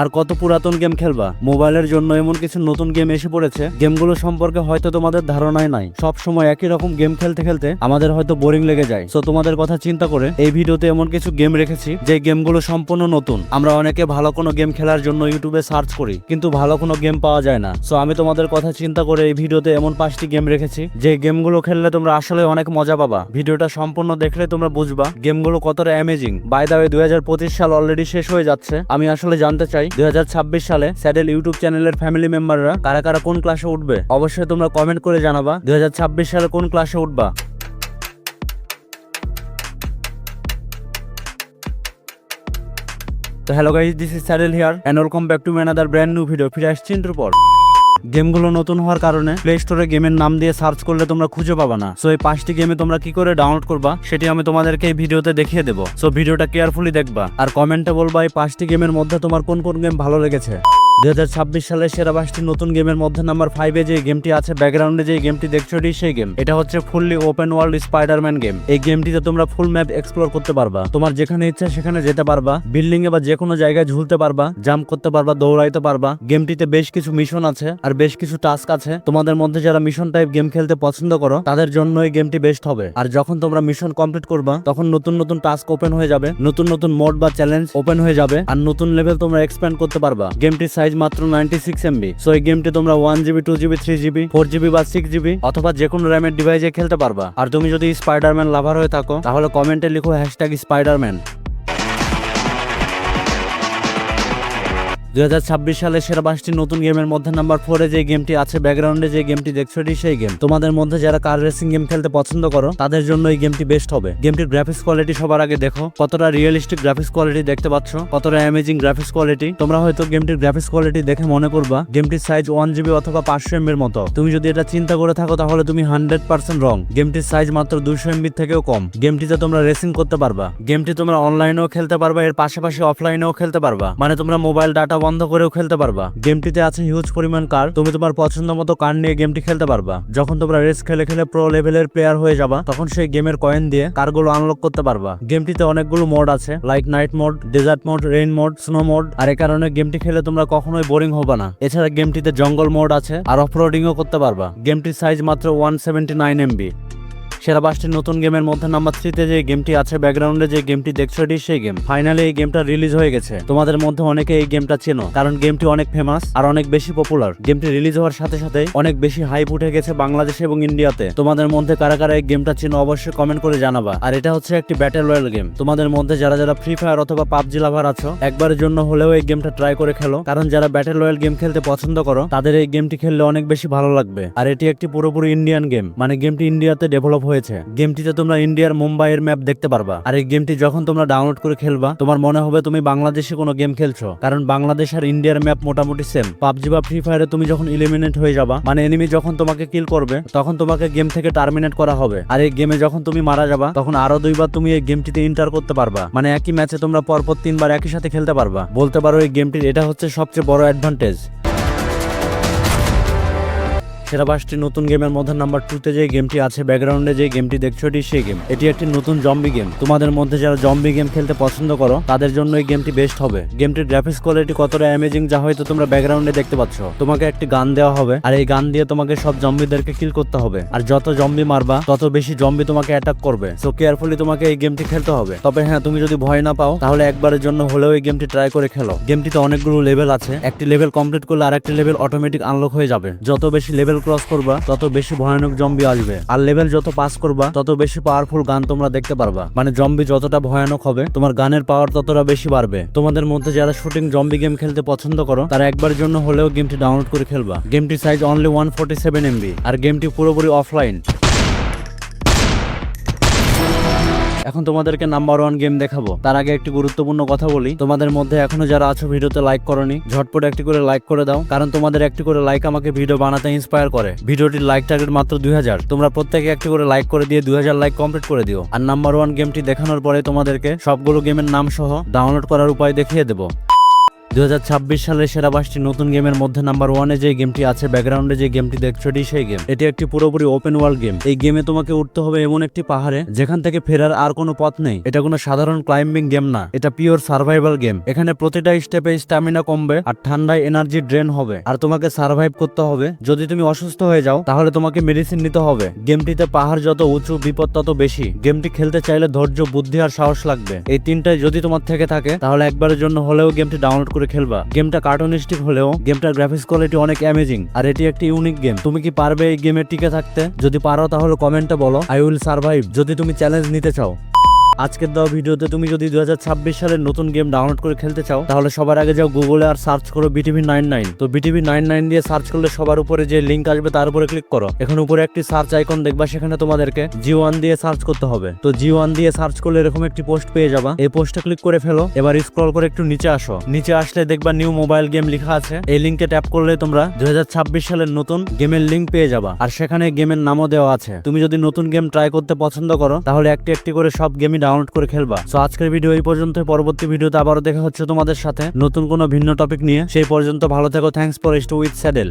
আর কত পুরাতন গেম খেলবা? মোবাইলের জন্য এমন কিছু নতুন গেম এসে পড়েছে? গেমগুলো সম্পর্কে হয়তো তোমাদের ধারণাই নাই। সব সময় একই রকম গেম খেলতে খেলতে আমাদের হয়তো বোরিং লেগে যায়। সো তোমাদের কথা চিন্তা করে এই ভিডিওতে এমন কিছু গেম রেখেছি, যে গেমগুলো সম্পূর্ণ নতুন। আমরা অনেকে ভালো কোনো গেম খেলার জন্য ইউটিউবে সার্চ করি, কিন্তু ভালো কোনো গেম পাওয়া যায় না। সো আমি তোমাদের কথা চিন্তা করে এই ভিডিওতে এমন পাঁচটি গেম রেখেছি, যে গেমগুলো খেললে তোমরা আসলে অনেক মজা পাবা। ভিডিওটা সম্পূর্ণ দেখলে তোমরা বুঝবা, গেমগুলো কতটা অ্যামেজিং বাই দা হাজার পঁচিশ সাল অলরেডি শেষ হয়ে যাচ্ছে। আমি আসলে জানতে চাই দু হাজার ছাব্বিশ সালে স্যাডেল ইউটিউব চ্যানেলের ফ্যামিলি মেম্বাররা কারা কারা কোন ক্লাসে উঠবে? অবশ্যই তোমরা কমেন্ট করে জানাবা, দুই হাজার ছাব্বিশ সালে কোন ক্লাসে উঠবা? তো hello guys this is saddle here and welcome back to another brand new video ফিরে আসছি পর গেমগুলো নতুন হওয়ার কারণে প্লে স্টোরে গেমের নাম দিয়ে সার্চ করলে তোমরা খুঁজে পাবা না। সো এই পাঁচটি গেমে তোমরা কি করে ডাউনলোড করবা, সেটি আমি তোমাদেরকে এই ভিডিওতে দেখিয়ে দেবো। সো ভিডিওটা কেয়ারফুলি দেখবা। আর কমেন্টে বলবা, এই পাঁচটি গেমের মধ্যে তোমার কোন কোন গেম ভালো লেগেছে? দু হাজার ছাব্বিশ সালে সেরা পাঁচটি নতুন গেমের মধ্যে নাম্বার ফাইভে যে গেমটি আছে ব্যাকগ্রাউন্ডে যে গেমটি দেখছ, এটি সেই গেম। এটা হচ্ছে fully open world Spiderman game এই গেমটিতে তোমরা ফুল ম্যাপ এক্সপ্লোর করতে পারবা। তোমার যেখানে ইচ্ছা সেখানে যেতে পারবা। বিল্ডিং এ বা যে কোনো জায়গায় ঝুলতে পারবা জাম্প করতে পারবা, দৌড়াইতে পারবা। গেমটিতে বেশ কিছু মিশন আছে আর বেশ কিছু টাস্ক আছে। তোমাদের মধ্যে যারা মিশন টাইপ গেম খেলতে পছন্দ করো, তাদের জন্য এই গেমটি বেস্ট হবে। আর যখন তোমরা মিশন কমপ্লিট করবা, তখন নতুন নতুন টাস্ক ওপেন হয়ে যাবে। নতুন নতুন মোড বা চ্যালেঞ্জ ওপেন হয়ে যাবে। আর নতুন লেভেল তোমরা এক্সপ্যান্ড করতে পারবা। গেমটির সাইজ মাত্র নাইনটি সিক্স এমবি সো এই গেমটি তোমরা one GB two GB three GB four GB বা সিক্স জিবি অথবা যে কোনো র্যামের ডিভাইসে খেলতে পারবা। আর তুমি যদি স্পাইডারম্যান লাভার হয়ে থাকো, তাহলে কমেন্টে লিখো হ্যাশট্যাগ স্পাইডারম্যান দুই হাজার ছাব্বিশ সালে সেরা পাঁচটি নতুন গেমের মধ্যে নাম্বার ফোরে যে গেমটি আছে ব্যাকগ্রাউন্ডে যে গেমটি দেখছ, এটি সেই গেম। তোমাদের মধ্যে যারা কার রেসিং গেম খেলতে পছন্দ করো, তাদের জন্য এই গেমটি বেস্ট হবে। গেমটির গ্রাফিক্স কোয়ালিটি সবার আগে দেখো। কতটা রিয়েলিস্টিক গ্রাফিক্স কোয়ালিটি দেখতে পাচ্ছ? কতটা অ্যামেজিং গ্রাফিক্স কোয়ালিটি তোমরা হয়তো গেমটির গ্রাফিক্স কোয়ালিটি দেখে মনে করবা, গেমটির সাইজ ওয়ান জিবি অথবা পাঁচশো এমবির মতো। তুমি যদি এটা চিন্তা করে থাকো, তাহলে তুমি হান্ড্রেড পার্সেন্ট রং গেমটির সাইজ মাত্র দুশো এমবির থেকেও কম। গেমটিতে তোমরা রেসিং করতে পারবা। গেমটি তোমরা অনলাইনেও খেলতে পারবা, এর পাশাপাশি অফলাইনেও খেলতে পারবা। মানে তোমরা মোবাইল ডাটা বন্ধ করেও খেলতে পারবা। গেমটিতে আছে হিউজ পরিমাণ কার। তুমি তোমার পছন্দ মতো কার নিয়ে গেমটি খেলতে পারবা। যখন তোমরা রেস খেলে খেলে প্রো লেভেলের প্লেয়ার হয়ে যাবা, তখন সেই গেমের কয়েন দিয়ে কারগুলো আনলক করতে পারবা। গেমটিতে অনেকগুলো মোড আছে like night mode desert mode rain mode snow mode আর এ কারণে গেমটি খেলে তোমরা কখনোই বোরিং হবে না। এছাড়া গেমটিতে জঙ্গল মোড আছে, আর অফরোডিংও করতে পারবা। গেমটির সাইজ মাত্র ওয়ান সেভেন্টি নাইন এমবি সেরা পাঁচটি নতুন গেমের মধ্যে নাম্বার থ্রিতে যে গেমটি আছে ব্যাকগ্রাউন্ডে যে গেমটি দেখছ এটি সেই গেম। ফাইনালি এই গেমটা রিলিজ হয়ে গেছে। তোমাদের মধ্যে অনেকে এই গেমটা চেনো, কারণ গেমটি অনেক ফেমাস আর অনেক বেশি পপুলার গেমটি রিলিজ হওয়ার সাথে সাথে অনেক বেশি হাইপ উঠে গেছে বাংলাদেশ এবং ইন্ডিয়াতে। তোমাদের মধ্যে কারা কারা এই গেমটা চেনো অবশ্যই কমেন্ট করে জানাবা। আর এটা হচ্ছে একটি ব্যাটেল রয়্যাল গেম তোমাদের মধ্যে যারা যারা ফ্রি ফায়ার অথবা পাবজি লাভার আছো, একবারের জন্য হলেও এই গেমটা ট্রাই করে খেলো। কারণ যারা ব্যাটেল রয়্যাল গেম খেলতে পছন্দ করো, তাদের এই গেমটি খেললে অনেক বেশি ভালো লাগবে। আর এটি একটি পুরোপুরি ইন্ডিয়ান গেম মানে গেমটি ইন্ডিয়াতে ডেভেলপ হয়েছে। গেমটিতে তোমরা ইন্ডিয়ার মুম্বাইয়ের ম্যাপ দেখতে পারবা। আর এই গেমটি যখন তোমরা ডাউনলোড করে খেলবা, তোমার মনে হবে তুমি বাংলাদেশে কোনো গেম খেলছো। কারণ বাংলাদেশ আর ইন্ডিয়ার ম্যাপ মোটামুটি সেম পাবজি বা ফ্রি ফায়ারে তুমি যখন ইলিমিনেট হয়ে যাবা মানে এনিমি যখন তোমাকে কিল করবে, তখন তোমাকে গেম থেকে টার্মিনেট করা হবে। আর এই গেমে যখন তুমি মারা যাবা, তখন আরও দুইবার তুমি এই গেমটিতে ইন্টার করতে পারবা। মানে একই ম্যাচে তোমরা পরপর তিনবার একই সাথে খেলতে পারবা। বলতে পারো এই গেমটির এটা হচ্ছে সবচেয়ে বড় অ্যাডভান্টেজ সেরা পাঁচটি নতুন গেমের মধ্যে নাম্বার টুতে যে গেমটি আছে ব্যাকগ্রাউন্ডে যে গেমটি দেখছ, এটি সেই গেম এটি একটি নতুন জম্বি গেম তোমাদের মধ্যে যারা জম্বি গেম খেলতে পছন্দ করো, তাদের জন্য এই গেমটি বেস্ট হবে। গেমটির গ্রাফিক্স কোয়ালিটি কতটা অ্যামেজিং যা হয়তো তোমরা ব্যাকগ্রাউন্ডে দেখতে পাচ্ছ। তোমাকে একটি গান দেওয়া হবে, আর এই গান দিয়ে তোমাকে সব জম্বিদেরকে কিল করতে হবে। আর যত জম্বি মারবা, তত বেশি জম্বি তোমাকে অ্যাটাক করবে। সো কেয়ারফুলি তোমাকে এই গেমটি খেলতে হবে। তবে হ্যাঁ তুমি যদি ভয় না পাও, তাহলে একবারের জন্য হলেও এই গেমটি ট্রাই করে খেলো। গেমটিতে অনেকগুলো লেভেল আছে। একটি লেভেল কমপ্লিট করলে আর একটি লেভেল অটোমেটিক আনলক হয়ে যাবে। যত বেশি লেভেল ক্রস করবা, তত বেশি ভয়ানক জম্বি আসবে। আর লেভেল যত পাস করবা, তত বেশি পাওয়ারফুল গান তোমরা দেখতে পারবা। মানে জম্বি যতটা ভয়ানক হবে, তোমার গানের পাওয়ার ততটা বেশি বাড়বে। তোমাদের মধ্যে যারা শুটিং জম্বি গেম খেলতে পছন্দ করো, তারা একবার জন্য হলেও গেমটি ডাউনলোড করে খেলবা। গেমটি size only one forty seven MB আর গেমটি পুরোপুরি অফলাইন এখন তোমাদেরকে নাম্বার ওয়ান গেম দেখাবো। তার আগে একটি গুরুত্বপূর্ণ কথা বলি। তোমাদের মধ্যে এখনও যারা আছো ভিডিওতে লাইক করনি, ঝটপট একটি করে লাইক করে দাও। কারণ তোমাদের একটি করে লাইক আমাকে ভিডিও বানাতে ইন্সপায়ার করে। ভিডিওটির লাইক টার্গেট মাত্র দুই হাজার। তোমরা প্রত্যেকে একটি করে লাইক করে দিয়ে দুই হাজার লাইক কমপ্লিট করে দিও। আর নাম্বার ওয়ান গেমটি দেখানোর পরে তোমাদেরকে সবগুলো গেমের নাম সহ ডাউনলোড করার উপায় দেখিয়ে দেবো। দুই সালের সেরা পাঁচটি নতুন গেমের মধ্যে নাম্বার ওয়ানে যে গেমটি আছে, ব্যাকগ্রাউন্ডে যে গেমটি দেখছ এটি সেই গেম। এটি একটি পুরোপুরি ওপেন ওয়ার্ল্ড গেম এই গেমে তোমাকে উঠতে হবে এমন একটি পাহাড়ে, যেখান থেকে ফেরার আর কোনো পথ নেই। এটা কোনো সাধারণ ক্লাইম্বিং গেম না। এটা পিওর সার্ভাইভাল গেম এখানে প্রতিটা স্টেপে স্ট্যামিনা কমবে আর ঠান্ডায় এনার্জি ড্রেন হবে। আর তোমাকে সার্ভাইভ করতে হবে। যদি তুমি অসুস্থ হয়ে যাও, তাহলে তোমাকে মেডিসিন নিতে হবে। গেমটিতে পাহাড় যত উঁচু, বিপদ তত বেশি। গেমটি খেলতে চাইলে ধৈর্য, বুদ্ধি আর সাহস লাগবে। এই তিনটাই যদি তোমার থেকে থাকে, তাহলে একবারের জন্য হলেও গেমটি ডাউনলোড করে খেলবা। গেমটা কার্টুনিস্টিক হলেও গেমটার গ্রাফিক্স কোয়ালিটি অনেক অ্যামেজিং আর এটি একটি ইউনিক গেম তুমি কি পারবে এই গেমে টিকে থাকতে? যদি পারো তাহলে কমেন্টে বলো। আই উইল সার্ভাইভ যদি তুমি চ্যালেঞ্জ নিতে চাও। আজকের দেওয়া ভিডিওতে তুমি যদি দু হাজার ছাব্বিশ সালের নতুন গেম ডাউনলোড করে খেলতে চাও, তাহলে সবার আগে যাও গুগলে আর সার্চ করো বিটিভি নাইন নাইন। তো বিটিভি নাইন নাইন দিয়ে সার্চ করলে সবার উপরে যে লিঙ্ক আসবে তার উপরে ক্লিক করো। এখন উপরে একটি সার্চ আইকন দেখবা, সেখানে তোমাদেরকে জি ওয়ান দিয়ে সার্চ করতে হবে। তো জি ওয়ান দিয়ে সার্চ করলে এরকম একটি পোস্ট পেয়ে যাবা। এই পোস্টে ক্লিক করে ফেলো। এবার স্ক্রল করে একটু নিচে আসো। নিচে আসলে দেখবা নিউ মোবাইল গেম লেখা আছে। এই লিঙ্কে ট্যাপ করলে তোমরা দুই হাজার ছাব্বিশ সালের নতুন গেমের লিঙ্ক পেয়ে যাবা। আর সেখানে গেমের নামও দেওয়া আছে। তুমি যদি নতুন গেম ট্রাই করতে পছন্দ করো, তাহলে একটি একটি করে সব গেমই ডাউনলোড করে খেলবা। সো আজকের ভিডিও এই পর্যন্ত পরবর্তী ভিডিওতে আবারও দেখা হচ্ছে তোমাদের সাথে। নতুন কোনো ভিন্ন টপিক নিয়ে। সেই পর্যন্ত ভালো থেকো। Thanks for stay with saddle